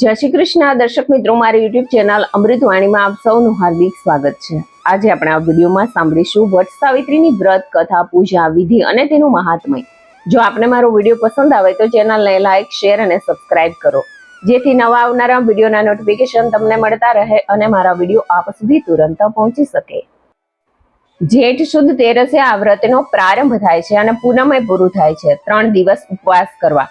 જય શ્રી કૃષ્ણ. દર્શક મિત્રો, મારી યુટ્યુબ ચેનલ અમૃતવાણીમાં આપ સૌનું હાર્દિક સ્વાગત છે. આજે આપણે આ વિડીયોમાં સાંભળીશું વટ સાવિત્રીની વ્રત, કથા, પૂજા, વિધિ અને તેનું મહાત્મય. જો આપને મારો વીડિયો પસંદ આવે તો ચેનલને લાઈક, શેર અને સબસ્ક્રાઇબ કરો. જેથી નવા આવનારા વિડીયોના નોટિફિકેશન તમને મળતા રહે અને મારા વીડિયો આપ સુધી તુરંત પહોંચી શકે. જેઠ સુદ તેરસે આ વ્રતનો પ્રારંભ થાય છે અને પૂનમે પૂરું થાય છે. ત્રણ દિવસ ઉપવાસ કરવા.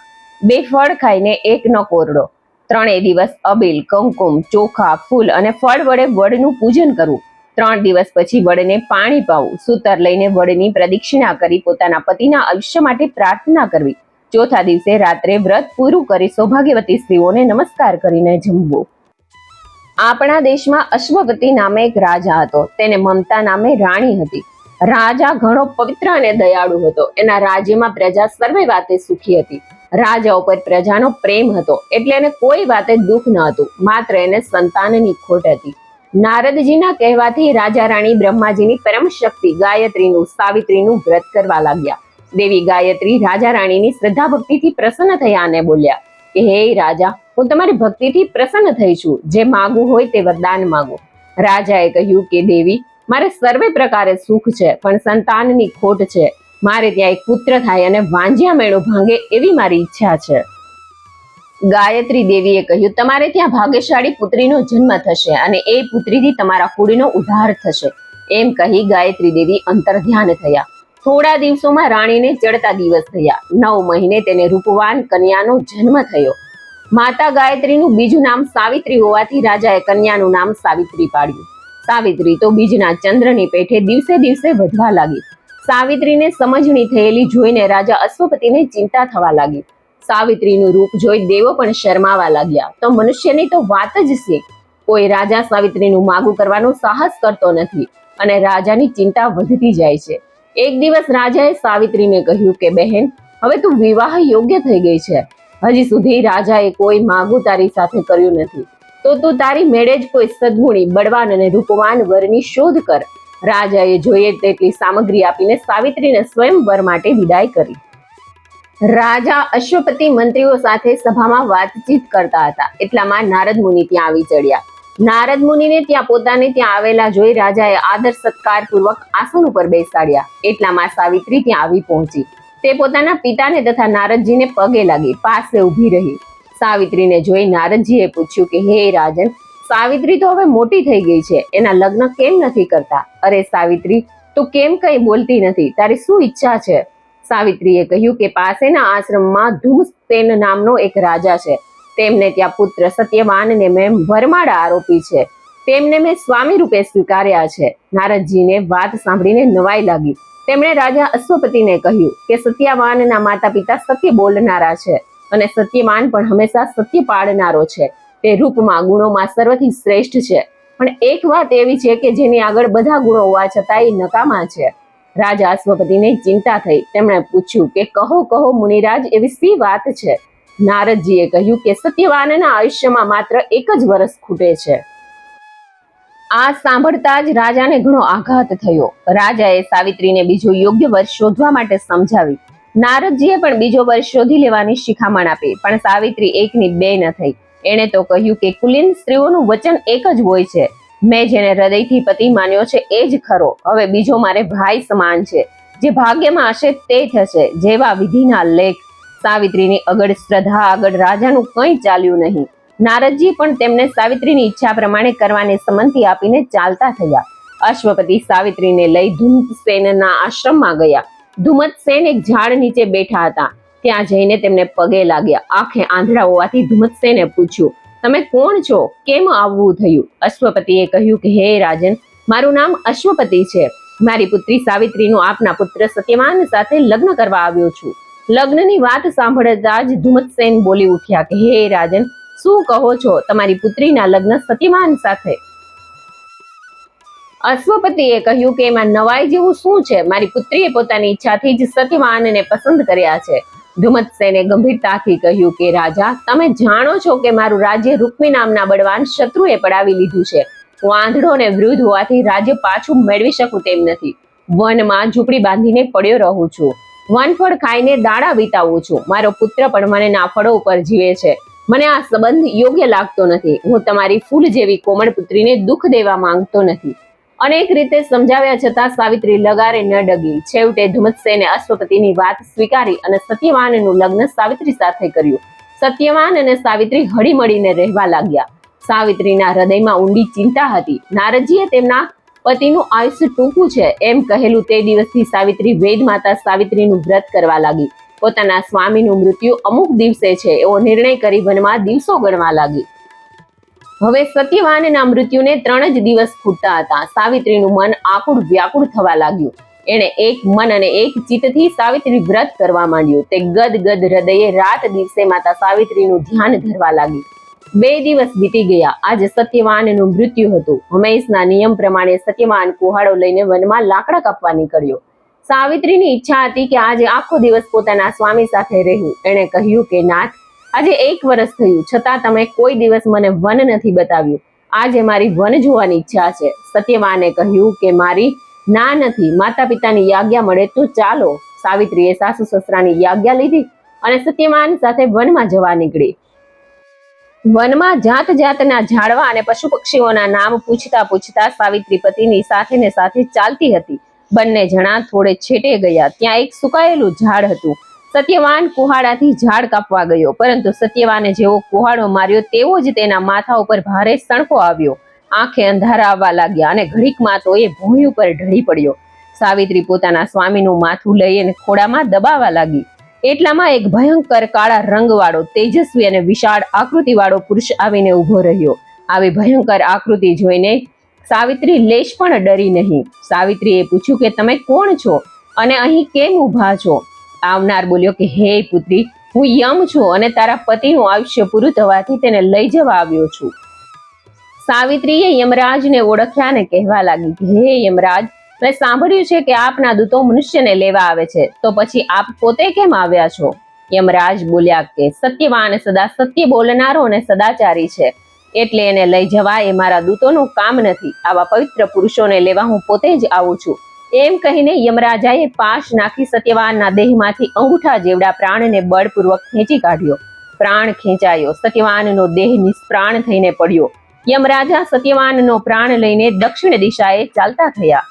બે ફળ ખાઈને એકનો કોરડો. ત્રણેય દિવસ અબીલ, કંકુમ, ચોખા, ફૂલ અને ફળ વડે વડનું પૂજન કરવું. ત્રણ દિવસ પછી વડને પાણી પાવું. સૂતર લઈને વડની પ્રદક્ષિણા કરી પોતાના પતિના આયુષ્ય માટે પ્રાર્થના કરવી. ચોથા દિવસે રાત્રે વ્રત પૂરું કરી સૌભાગ્યવતી સ્ત્રીઓને નમસ્કાર કરીને જમવું. આપણા દેશમાં અશ્વપતિ નામે એક રાજા હતો. તેને મમતા નામે રાણી હતી. રાજા ઘણો પવિત્ર અને દયાળુ હતો. એના રાજ્યમાં પ્રજા સર્વે વાતે સુખી હતી. રાજા ઉપર પ્રજાનો પ્રેમ હતો. એટલે એને કોઈ વાતે દુઃખ ન હતું. માત્ર એને સંતાનની ખોટ હતી. નારદજીના કહેવાથી રાજા રાણી બ્રહ્માજીની પરમ શક્તિ ગાયત્રીનું, સાવિત્રીનું વ્રત કરવા લાગ્યા. દેવી ગાયત્રી રાજા રાણીની શ્રદ્ધા ભક્તિથી પ્રસન્ન થયા અને બોલ્યા, કે હે રાજા, હું તમારી ભક્તિથી પ્રસન્ન થઈ છું. જે માગું હોય તે વરદાન માગું. રાજાએ કહ્યું કે દેવી, મારે સર્વે પ્રકારે સુખ છે, પણ સંતાનની ખોટ છે. મારે ત્યાં એક પુત્ર થાય અને વાંજ્યા મેળો ભાંગે એવી મારી ઈચ્છા છે. ગાયત્રી દેવીએ કહ્યું, તમારે ત્યાં ભાગ્યશાળી પુત્રીનો જન્મ થશે અને એ પુત્રીથી તમારા કુળનો ઉદ્ધાર થશે. એમ કહી ગાયત્રી દેવી અંતર ધ્યાન થયા. થોડા દિવસોમાં રાણીને ચડતા દિવસ થયા. નવ મહિને તેને રૂપવાન કન્યાનો જન્મ થયો. માતા ગાયત્રીનું બીજું નામ સાવિત્રી હોવાથી રાજાએ કન્યાનું નામ સાવિત્રી પાડ્યું. સાવિત્રી તો બીજના ચંદ્રની પેઠે દિવસે દિવસે વધવા લાગી. સાવિત્રીને સમજણી થયેલી જોઈને રાજા અશ્વપતિને ચિંતા થવા લાગી. સાવિત્રીનું રૂપ જોઈ દેવો પણ શરમાવા લાગ્યા. તો મનુષ્યની તો વાત જ છે. કોઈ રાજા સાવિત્રીનું માગું કરવાનો સાહસ કરતો નથી અને રાજાની ચિંતા વધતી જાય છે. એક દિવસ રાજાએ સાવિત્રીને કહ્યું કે, બહેન, હવે તું વિવાહ યોગ્ય થઈ ગઈ છે. હજી સુધી રાજાએ કોઈ માગું તારી સાથે કર્યું નથી. તો તું તારી મેળે જ કોઈ સદગુણી, બળવાન અને રૂપવાન વરની શોધ કર. રાજાએ જોઈએ તેટલી સામગ્રી આપીને સાવિત્રીને સ્વયંવર માટે વિદાય કરી. રાજા અશ્વપતિ મંત્રીઓ સાથે સભામાં વાતચીત કરતા હતા. એટલામાં નારદ મુનિ ત્યાં આવી ચડ્યા. નારદ મુનિને ત્યાં પોતાને ત્યાં આવેલા જોઈ રાજાએ આદર સત્કાર પૂર્વક આસન ઉપર બેસાડ્યા. એટલામાં સાવિત્રી ત્યાં આવી પહોંચી. તે પોતાના પિતાને તથા નારદજીને પગે લાગી, પાસે ઊભી રહી. સાવિત્રીને જોઈ નારદજીએ પૂછ્યું કે, હે રાજન સાવિત્રી તો હવે મોટી થઈ ગઈ છે. એના લગ્ન કેમ નથી કરતા? અરે સાવિત્રી, તું કેમ કઈ બોલતી નથી? તારી શું ઈચ્છા છે? સાવિત્રીએ કહ્યું કે પાસેના આશ્રમમાં ધૂમસેન નામનો એક રાજા છે. તેમને ત્યાં પુત્ર સત્યવાનને મેં વરમાળા આરોપી છે. તેમને મેં સ્વામી રૂપે સ્વીકાર્યા છે. નારદજીને વાત સાંભળીને નવાઈ લાગી. તેમણે રાજા અશ્વપતિને કહ્યું કે સત્યવાનના માતા પિતા સત્ય બોલનારા છે અને સત્યવાન પણ હંમેશા સત્ય પાડનારો છે. તે રૂપમાં ગુણોમાં સર્વથી શ્રેષ્ઠ છે. પણ એક વાત એવી છે કે જેની આગળ બધા ગુણો હોવા છતાં એ નકામા છે. રાજા અશ્વપતિને ચિંતા થઈ. તેમણે પૂછ્યું કે કહો કહો મુનિરાજ, એવી સી વાત છે? નારદજીએ કહ્યું કે સત્યવાનના આયુષ્યમાં માત્ર એક જ વર્ષ ખૂટે છે. આ સાંભળતા જ રાજાને ઘણો આઘાત થયો. રાજાએ સાવિત્રીને બીજો યોગ્ય વર્ષ શોધવા માટે સમજાવી. નારદજીએ પણ બીજો વર્ષ શોધી લેવાની શિખામણ આપી, પણ સાવિત્રી એકની બે ન થઈ. એણે તો કહ્યું કે કુલીન સ્ત્રીઓનું વચન એક જ હોય છે. મેં જેને હૃદયથી પતિ માન્યો છે એ જ ખરો. હવે બીજો મારે ભાઈ સમાન છે. જે ભાગ્યમાં હશે તે થશે જેવા વિધિના લેખ. સાવિત્રીની અગળ શ્રદ્ધા આગળ રાજાનું કંઈ ચાલ્યું નહીં. નારદજી પણ તેમને સાવિત્રીની ઈચ્છા પ્રમાણે કરવાની સંમતિ આપીને ચાલતા થયા. અશ્વપતિ સાવિત્રીને લઈ ધુમતસેનના આશ્રમમાં ગયા. ધુમતસેન એક ઝાડ નીચે બેઠા હતા. ત્યાં જઈને તેમને પગે લાગ્યા. આંખે આંધળા હોવાથી ધુમતસેને પૂછ્યું, તમે કોણ છો? કેમ આવવું થયું? અશ્વપતિએ કહ્યું કે, હે રાજન, મારું નામ અશ્વપતિ છે. મારી પુત્રી સાવિત્રીનું આપના પુત્ર સત્યવાન સાથે લગ્ન કરવા આવ્યો છું. લગ્નની વાત સાંભળતા જ ધુમતસેન બોલી ઉઠ્યા કે, હે રાજન, શું કહો છો? તમારી પુત્રીના લગ્ન સત્યવાન સાથે. અશ્વપતિએ કહ્યું કે, એમાં નવાઈ જેવું શું છે? મારી પુત્રીએ પોતાની ઈચ્છાથી જ સત્યવાનને પસંદ કર્યા છે. ધુમતસેને ગંભીરતાથી કહ્યું કે, રાજા, તમે જાણો છો કે મારું રાજ્ય રૂકમી નામના બળવાન શત્રુએ પડાવી લીધું છે. હું આંધળો અને વૃદ્ધ હોવાથી રાજ્ય પાછું મેળવી શકું તેમ નથી. વનમાં ઝૂંપડી બાંધીને પડ્યો રહું છું. વનફળ ખાઈને દાડા વિતાવું છું. મારો પુત્ર પણ મને નાફળો ઉપર જીવે છે. મને આ સંબંધ યોગ્ય લાગતો નથી. હું તમારી ફૂલ જેવી કોમળ પુત્રીને દુઃખ દેવા માંગતો નથી. અનેક રીતે સમજાવ્યા છતાં સાવિત્રી લગારે ન ડગી. છેવટે ધુમતસેને અશ્વપતિની વાત સ્વીકારી અને સત્યવાનનું લગ્ન સાવિત્રી સાથે કર્યું. સત્યવાન અને સાવિત્રી હળીમળીને રહેવા લાગ્યા. સાવિત્રીના હૃદયમાં ઊંડી ચિંતા હતી. નારદજીએ તેમના પતિનું આયુષ્ય ટૂંકું છે એમ કહેલું તે દિવસથી સાવિત્રી વેદ માતા સાવિત્રીનું વ્રત કરવા લાગી. પોતાના સ્વામીનું મૃત્યુ અમુક દિવસે છે એવો નિર્ણય કરી વનમાં દિવસો ગણવા લાગી. હવે સત્યવાનના મૃત્યુને ત્રણ જ દિવસ ખૂટતા હતા. સાવિત્રીનું મન આકુળ વ્યાકુળ થવા લાગ્યું. એણે એક મન અને એક ચિત્તથી સાવિત્રી વ્રત કરવા માંડ્યું. તે ગદ ગદ હૃદયે રાત દિવસે માતા સાવિત્રીનું ધ્યાન ધરવા લાગ્યું બે દિવસ વીતી ગયા. આજે સત્યવાનનું મૃત્યુ હતું. હંમેશના નિયમ પ્રમાણે સત્યવાન કુહાડો લઈને વનમાં લાકડા કાપવા નીકળ્યો. સાવિત્રીની ઈચ્છા હતી કે આજે આખો દિવસ પોતાના સ્વામી સાથે રહ્યું એણે કહ્યું કે, નાથ આજે એક વર્ષ થયું, છતાં તમે કોઈ દિવસ મને વન નથી બતાવ્યું. આજે મારી વન જોવાની ઈચ્છા છે. સત્યવાને કહ્યું કે મારી ના નથી માતા પિતાની યાજ્ઞા મળે તો ચાલો. સાવિત્રીએ સાસુ સસરાની યાજ્ઞા લીધી અને સત્યવાન સાથે વનમાં જવા નીકળી. વનમાં જાત જાતના ઝાડવા અને પશુ પક્ષીઓના નામ પૂછતા પૂછતા સાવિત્રી પતિની સાથે ને સાથે ચાલતી હતી. બંને જણા થોડે છેટે ગયા, ત્યાં એક સુકાયેલું ઝાડ હતું. સત્યવાન કુહાડાથી ઝાડ કાપવા ગયો. પરંતુ સત્યવાને જેવો કુહાડો માર્યો, તેવો જ તેના માથા ઉપર ભારે સણકો આવ્યો. આંખે અંધારા આવવા લાગ્યા અને ઘડીકમાં તો એ ભૂમિ ઉપર ઢળી પડ્યો. સાવિત્રી પોતાના સ્વામીનું માથું લઈ અને ખોડામાં દબાવા લાગી. એટલામાં એક ભયંકર કાળા રંગવાળો, તેજસ્વી અને વિશાળ આકૃતિવાળો પુરુષ આવીને ઊભો રહ્યો. આવી ભયંકર આકૃતિ જોઈને સાવિત્રી લેશ પણ ડરી નહીં. સાવિત્રીએ પૂછ્યું કે, તમે કોણ છો? અને અહીં કેમ ઊભા છો? આવનાર બોલ્યો કે, હે પુત્રી, હું યમ છું અને તારા પતિનું આયુષ્ય પૂરું થવાથી તેને લઈ જવા આવ્યો છું. સાવિત્રીએ યમરાજને ઓળખ્યા અને કહેવા લાગી હે યમરાજ, મેં સાંભળ્યું છે કે આપના દૂતો મનુષ્યને લેવા આવે છે. તો પછી આપ પોતે કેમ આવ્યા છો? યમરાજ બોલ્યા કે, સત્યવાન સદા સત્ય બોલનારો અને સદાચારી છે. એટલે એને લઈ જવા એ મારા દૂતોનું કામ નથી. આવા પવિત્ર પુરુષોને લેવા હું પોતે જ આવું છું. એમ કહીને યમરાજાએ પાશ નાખી સત્યવાનના દેહમાંથી અંગૂઠા જેવડા પ્રાણને બળપૂર્વક ખેંચી કાઢ્યો. પ્રાણ ખેંચાયો. સત્યવાનનો દેહ નિષ્પ્રાણ થઈને પડ્યો. યમરાજા સત્યવાનનો પ્રાણ લઈને દક્ષિણ દિશાએ ચાલતા થયા.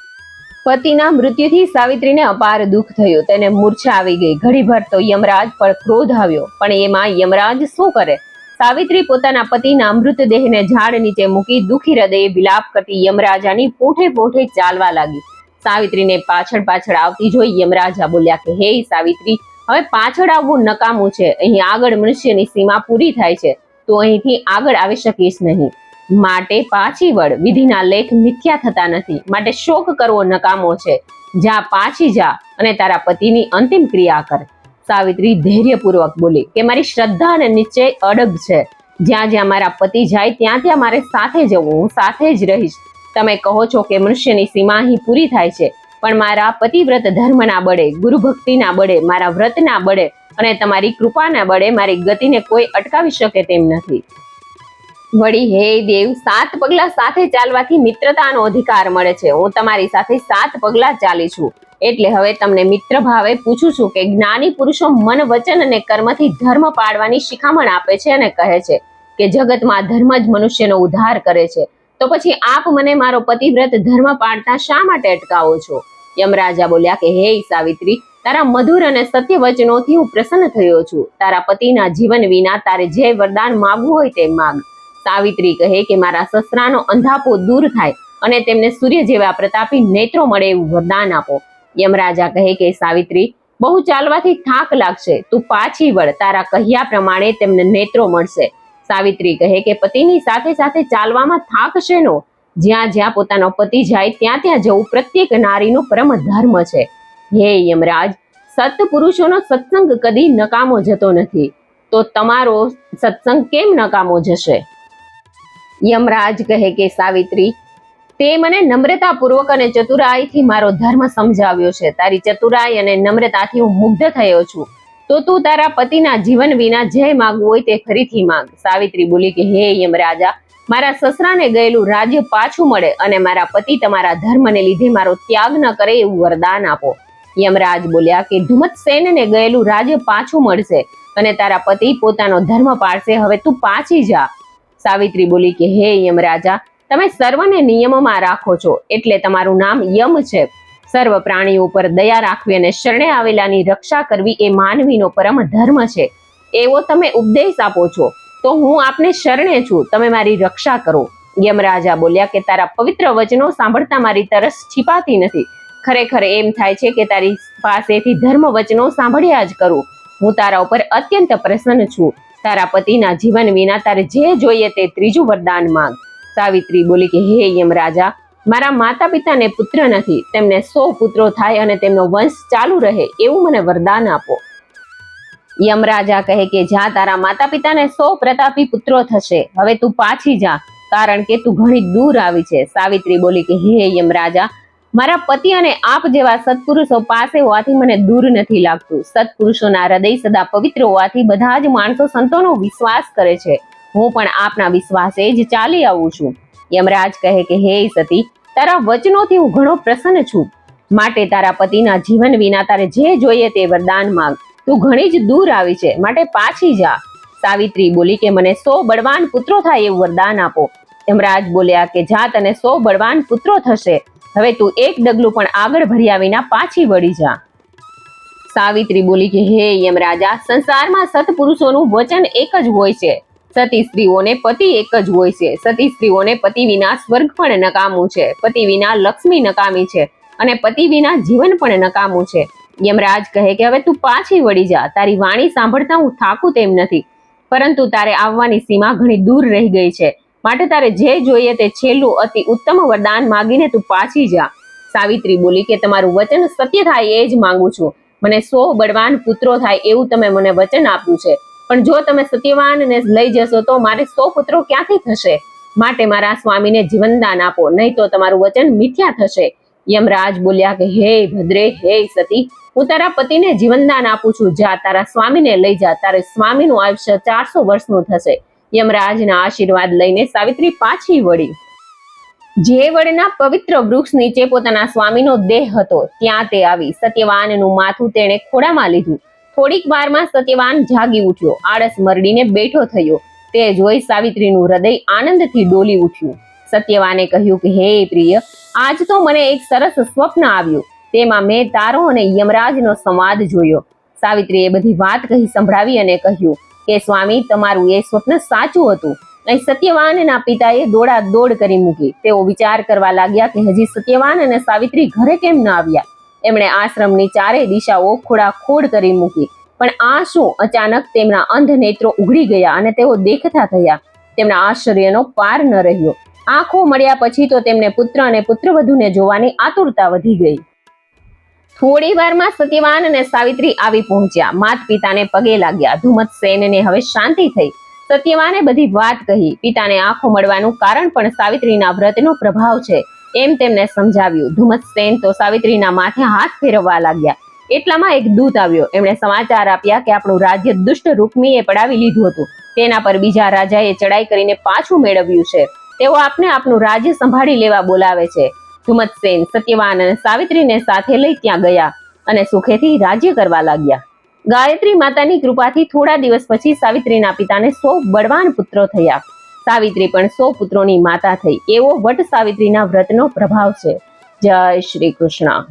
પતિના મૃત્યુથી સાવિત્રીને અપાર દુઃખ થયું. તેને મૂર્છા આવી ગઈ. ઘડીભર તો યમરાજ પર ક્રોધ આવ્યો. પણ એમાં યમરાજ શું કરે? સાવિત્રી પોતાના પતિના મૃતદેહને ઝાડ નીચે મૂકી દુઃખી હૃદયે વિલાપ કરતી યમરાજાની પોઠે પોઠે ચાલવા લાગી. સાવિત્રીને પાછળ પાછળ આવતી જોઈ યમરાજા બોલ્યા કે, હે સાવિત્રી, હવે પાછળ આવવું નકામું છે. અહીં આગળ મનુષ્યની સીમા પૂરી થાય છે. તો અહીંથી આગળ આવી શકીશ નહીં. માટે પાછી વળ. વિધિના લેખ મિથ્યા થતા નથી. માટે શોક કરવો નકામો છે. જા, પાછી જા અને તારા પતિની અંતિમ ક્રિયા કર. સાવિત્રી ધૈર્યપૂર્વક બોલી, કે મારી શ્રદ્ધા અને નિશ્ચય અડગ છે. જ્યાં જ્યાં મારા પતિ જાય, ત્યાં ત્યાં મારે સાથે જવું. હું સાથે જ રહીશ. તમે કહો છો કે મનુષ્યની સીમા અહીં પૂરી થાય છે, પણ મારા પતિવ્રત ધર્મના બળે ગુરુ ભક્તિના બળે, મારા વ્રતના બળે અને તમારી કૃપાના બળે મારી ગતિને કોઈ અટકાવી શકે તેમ નથી. વળી હે દેવ, સાત પગલા સાથે ચાલવાથી મિત્રતાનો અધિકાર મળે છે. હું તમારી સાથે સાત પગલા ચાલી છું. એટલે હવે તમને મિત્ર ભાવે પૂછું છું કે જ્ઞાની પુરુષો મન, વચન અને કર્મથી ધર્મ પાડવાની શિખામણ આપે છે અને કહે છે કે જગતમાં ધર્મ જ મનુષ્યનો ઉદ્ધાર કરે છે. તો પછી આપ મને મારો પતિવ્રત ધર્મ પાડતા શા માટે અટકાવો છો? યમરાજા બોલ્યા કે, હે સાવિત્રી, તારા મધુર અને સત્ય વચનોથી હું પ્રસન્ન થયો છું. તારા પતિના જીવન વિના તારે જે વરદાન માગવું હોય તે માંગ. સાવિત્રી કહે કે, મારા સસરાનો અંધાપો દૂર થાય અને તેમને સૂર્ય જેવા પ્રતાપી નેત્રો મળે એવું વરદાન આપો. યમરાજા કહે કે, સાવિત્રી, બહુ ચાલવાથી થાક લાગશે. તું પાછી વળ. તારા કહ્યા પ્રમાણે તેમને નેત્રો મળશે. સાવિત્રી કહે કે પતિની સાથે સાથે ચાલવામાં થાક શેનો જ્યાં જ્યાં પોતાનો પતિ જાય, ત્યાં ત્યાં જવું પ્રત્યેક નારીનો પરમ ધર્મ છે. હે યમરાજ, સત્પુરુષોનો સત્સંગ કદી નકામો જતો નથી. તો તમારો સત્સંગ કેમ નકામો જશે? યમરાજ કહે કે સાવિત્રી, તે મને નમ્રતાપૂર્વક અને ચતુરાઈથી મારો ધર્મ સમજાવ્યો છે. તારી ચતુરાઈ અને નમ્રતાથી હું મુગ્ધ થયો છું. તો તું તારા પતિના જીવન વિના જે માગવું હોય તે ફરીથી માંગ. સાવિત્રી બોલી કે, હે યમરાજા મારા સસરાને ગયેલું રાજ્ય પાછું મળે અને મારા પતિ તમારા ધર્મને લીધે મારો ત્યાગ ન કરે એવું વરદાન આપો. યમરાજ બોલ્યા કે ધુમત સેનને ગયેલું રાજ્ય પાછું મળશે અને તારા પતિ પોતાનો ધર્મ પાળશે હવે તું પાછી જા. સાવિત્રી બોલી કે, હે યમરાજા તમે સર્વને નિયમમાં રાખો છો. એટલે તમારું નામ યમ છે. સર્વ પ્રાણીઓ ઉપર દયા રાખવી અને શરણે આવેલાની રક્ષા કરવી એ માનવીનો પરમ ધર્મ છે. એવો તમે ઉપદેશ આપો છો, તો હું આપને શરણે છું, તમે મારી રક્ષા કરો. યમરાજા બોલ્યા કે, તારા પવિત્ર વચનો સાંભળતા મારી તરસ છીપાતી નથી. ખરેખર એમ થાય છે કે, તારી પાસેથી ધર્મ વચનો સાંભળ્યા જ કરું. હું તારા ઉપર અત્યંત પ્રસન્ન છું. તારા પતિના જીવન વિના તારે જે જોઈએ તે ત્રીજું વરદાન માંગ. સાવિત્રી બોલી કે, હે યમરાજા મારા માતા પિતાને પુત્ર નથી, તેમને સો પુત્રો થાય અને તેમનો વંશ ચાલુ રહે એવું મને વરદાન આપો. યમરાજા કહે કે, જા, તારા માતા પિતાને સો પ્રતાપી પુત્રો થશે. હવે તું પાછી જા, કારણ કે તું ઘણી દૂર આવી છે. સાવિત્રી બોલી કે, હે યમરાજા, મારા પતિ અને આપ જેવા સત્પુરુષો પાસે હોવાથી મને દૂર નથી લાગતું. સત્પુરુષોના હૃદય સદા પવિત્ર હોવાથી બધા જ માણસો સંતોનો વિશ્વાસ કરે છે. હું પણ આપના વિશ્વાસે જ ચાલી આવું છું. યમરાજ કહે કે, હે સતી, તારા વચનોથી હું ઘણો પ્રસન્ન છું. માટે તારા પતિના જીવન વિના તારે જે જોઈએ તે વરદાન માંગ. તું ઘણી જ દૂર આવી છે, માટે પાછી જા. સાવિત્રી બોલી કે, મને સો બળવાન પુત્રો થાય એવું વરદાન આપો. યમરાજ બોલ્યા કે, જા, તને સો બળવાન પુત્રો થશે. હવે તું એક ડગલું પણ આગળ ભર્યા વિના પાછી વળી જા. સાવિત્રી બોલી કે, હે યમરાજા, સંસારમાં સત્પુરુષોનું વચન એક જ હોય છે. સતી સ્ત્રીઓને પતિ એક જ હોય છે. સતી સ્ત્રીઓને પતિ વિના સ્વર્ગ પણ નકામું છે. પતિ વિના લક્ષ્મી નકામી છે અને પતિ વિના જીવન પણ નકામું છે. યમરાજ કહે કે, હવે તું પાછી વળી જા. તારી વાણી સાંભળતા હું થાકું તેમ નથી. પરંતુ તારે આવવાની સીમા ઘણી દૂર રહી ગઈ છે. માટે તારે જે જોઈએ તે છેલ્લું અતિ ઉત્તમ વરદાન માગીને તું પાછી જા. સાવિત્રી બોલી કે, તમારું વચન સત્ય થાય એ જ માંગુ છું. મને સો બળવાન પુત્રો થાય એવું તમે મને વચન આપ્યું છે. પણ જો તમે સત્યવાનને લઈ જશો તો મારે સો પુત્રો ક્યાંથી થશે? માટે મારા સ્વામીને જીવનદાન આપો, નહીં તો તમારું વચન મિથ્યા થશે. યમરાજ બોલ્યા કે, હે ભદ્રે, હે સતી, હું તારા પતિને જીવનદાન આપું છું. જા, તારા સ્વામીને લઈ જા. તારે સ્વામીનું આયુષ્ય ચારસો વર્ષનું થશે. યમરાજના આશીર્વાદ લઈને સાવિત્રી પાછી વળી. જે વડના પવિત્ર વૃક્ષ નીચે પોતાના સ્વામીનો દેહ હતો, ત્યાં તે આવી. સત્યવાનનું માથું તેણે ખોડામાં લીધું. થોડીક વારમાં સત્યવાન જાગી ઉઠ્યો. આળસ મરડીને બેઠો થયો. તે જોઈ સાવિત્રીનું હૃદય આનંદથી ડોલી ઉઠ્યું. સત્યવાને કહ્યું કે, હે પ્રિય, આજ તો મને એક સરસ સ્વપ્ન આવ્યું. તેમાં મેં તારો અને યમરાજનો સંવાદ જોયો. સાવિત્રીએ બધી વાત કહી સંભળાવી અને કહ્યું કે, સ્વામી, તમારું એ સ્વપ્ન સાચું હતું. અહીં સત્યવાનના પિતાએ દોડા દોડ કરી મૂકી. તેઓ વિચાર કરવા લાગ્યા કે, હજી સત્યવાન અને સાવિત્રી ઘરે કેમ ન આવ્યા? એમણે આશ્રમની ચારે દિશાઓ ખોડાખોડ કરી મૂકી. પણ આ શું? અચાનક તેમના અંધ નેત્રો ઉઘડી ગયા અને તેઓ દેખતા થયા. તેમના આશ્ચર્યનો પાર ન રહ્યો. આંખો મળ્યા પછી તો તેમને પુત્ર અને પુત્રવધુને જોવાની આતુરતા વધી ગઈ. થોડી વારમાં સત્યવાન અને સાવિત્રી આવી પહોંચ્યા. માત પિતાને પગે લાગ્યા. ધુમત સેનને હવે શાંતિ થઈ. સત્યવાને બધી વાત કહી. પિતાને આંખો મળવાનું કારણ પણ સાવિત્રીના વ્રતનો પ્રભાવ છે. એમ તેમને સમજાવ્યું. ધુમત તો સાવિત્રીના માથે હાથ ફેરવવા લાગ્યા. એટલામાં એક દૂત આવ્યો. એમણે સમાચાર આપ્યા કે આપણું રાજ્ય દુષ્ટ રૂકમીએ પડાવી લીધું હતું. તેના પર બીજા રાજાએ ચડાઈ કરીને પાછું મેળવ્યું છે. તેઓ આપને આપનું રાજ્ય સંભાળી લેવા બોલાવે છે. ધુમતસેન સત્યવાન અને સાવિત્રીને સાથે લઈ ત્યાં ગયા અને સુખેથી રાજ્ય કરવા લાગ્યા. ગાયત્રી માતાની કૃપાથી થોડા દિવસ પછી સાવિત્રીના પિતાને સૌ બળવાન પુત્રો થયા. સાવિત્રી પણ સો પુત્રોની માતા થઈ. એવો વટ સાવિત્રીના વ્રતનો પ્રભાવ છે. જય શ્રી કૃષ્ણ.